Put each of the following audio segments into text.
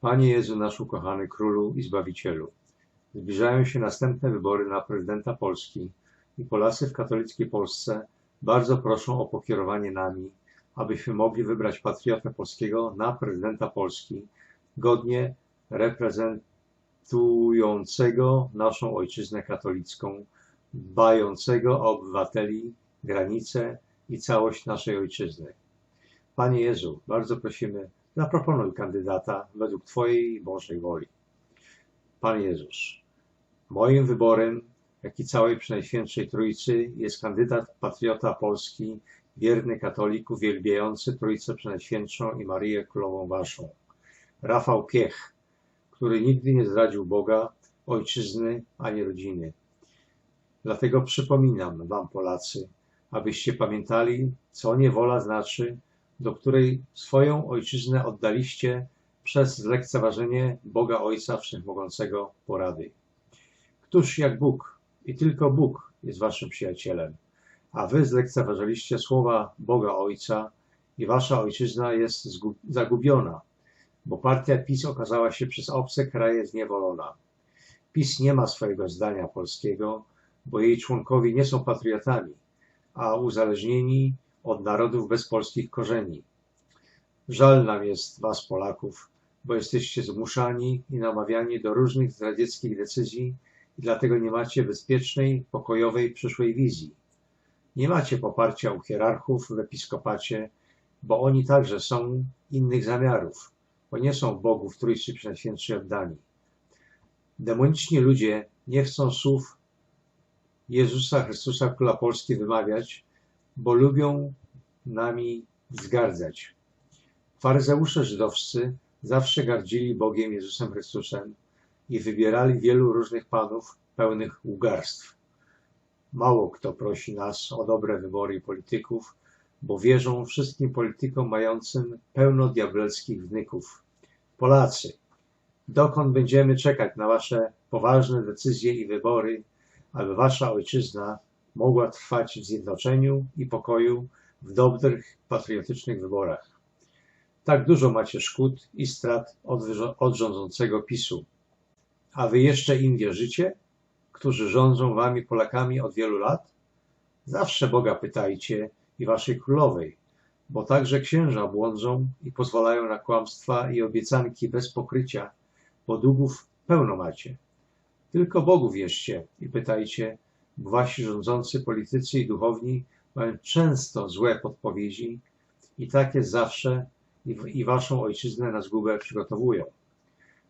Panie Jezu, nasz ukochany Królu i Zbawicielu, zbliżają się następne wybory na prezydenta Polski i Polacy w katolickiej Polsce bardzo proszą o pokierowanie nami, abyśmy mogli wybrać patriotę polskiego na prezydenta Polski, godnie reprezentującego naszą ojczyznę katolicką, dbającego o obywateli, granice i całość naszej ojczyzny. Panie Jezu, bardzo prosimy, zaproponuj kandydata według Twojej Bożej woli. Pan Jezus, moim wyborem, jak i całej Przenajświętszej Trójcy, jest kandydat patriota Polski, wierny katolik, uwielbiający Trójcę Przenajświętszą i Marię Królową Waszą. Rafał Piech, który nigdy nie zdradził Boga, ojczyzny ani rodziny. Dlatego przypominam Wam, Polacy, abyście pamiętali, co niewola znaczy, do której swoją ojczyznę oddaliście przez zlekceważenie Boga Ojca Wszechmogącego porady. Któż jak Bóg i tylko Bóg jest waszym przyjacielem, a wy zlekceważyliście słowa Boga Ojca i wasza ojczyzna jest zagubiona, bo partia PiS okazała się przez obce kraje zniewolona. PiS nie ma swojego zdania polskiego, bo jej członkowie nie są patriotami, a uzależnieni od narodów bez polskich korzeni. Żal nam jest was, Polaków, bo jesteście zmuszani i namawiani do różnych zdradzieckich decyzji i dlatego nie macie bezpiecznej, pokojowej przyszłej wizji. Nie macie poparcia u hierarchów w episkopacie, bo oni także są innych zamiarów, bo nie są bogów Trójcy Przenajświętszej oddani. Demoniczni ludzie nie chcą słów Jezusa Chrystusa Króla Polski wymawiać, bo lubią nami wzgardzać. Faryzeusze żydowscy zawsze gardzili Bogiem Jezusem Chrystusem i wybierali wielu różnych panów pełnych łgarstw. Mało kto prosi nas o dobre wybory polityków, bo wierzą wszystkim politykom mającym pełno diabelskich wnyków. Polacy, dokąd będziemy czekać na wasze poważne decyzje i wybory, aby wasza ojczyzna mogła trwać w zjednoczeniu i pokoju w dobrych, patriotycznych wyborach. Tak dużo macie szkód i strat od, od rządzącego PiSu. A wy jeszcze im wierzycie, którzy rządzą wami Polakami od wielu lat? Zawsze Boga pytajcie i waszej królowej, bo także księża błądzą i pozwalają na kłamstwa i obiecanki bez pokrycia, bo długów pełno macie. Tylko Bogu wierzcie i pytajcie, wasi rządzący politycy i duchowni mają często złe podpowiedzi i tak jest zawsze i, i waszą ojczyznę na zgubę przygotowują.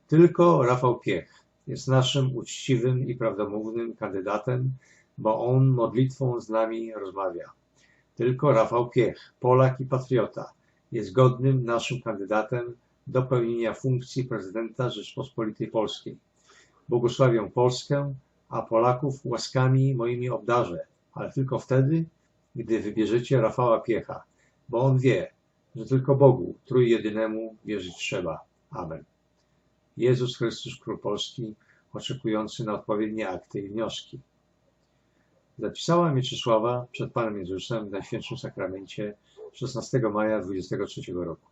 Tylko Rafał Piech jest naszym uczciwym i prawdomównym kandydatem, bo on modlitwą z nami rozmawia. Tylko Rafał Piech, Polak i patriota, jest godnym naszym kandydatem do pełnienia funkcji prezydenta Rzeczpospolitej Polskiej. Błogosławię Polskę, a Polaków łaskami moimi obdarzę, ale tylko wtedy, gdy wybierzecie Rafała Piecha, bo on wie, że tylko Bogu, trójjedynemu, wierzyć trzeba. Amen. Jezus Chrystus Król Polski, oczekujący na odpowiednie akty i wnioski. Zapisała Mieczysława przed Panem Jezusem w Najświętszym Sakramencie 16 maja 23 roku.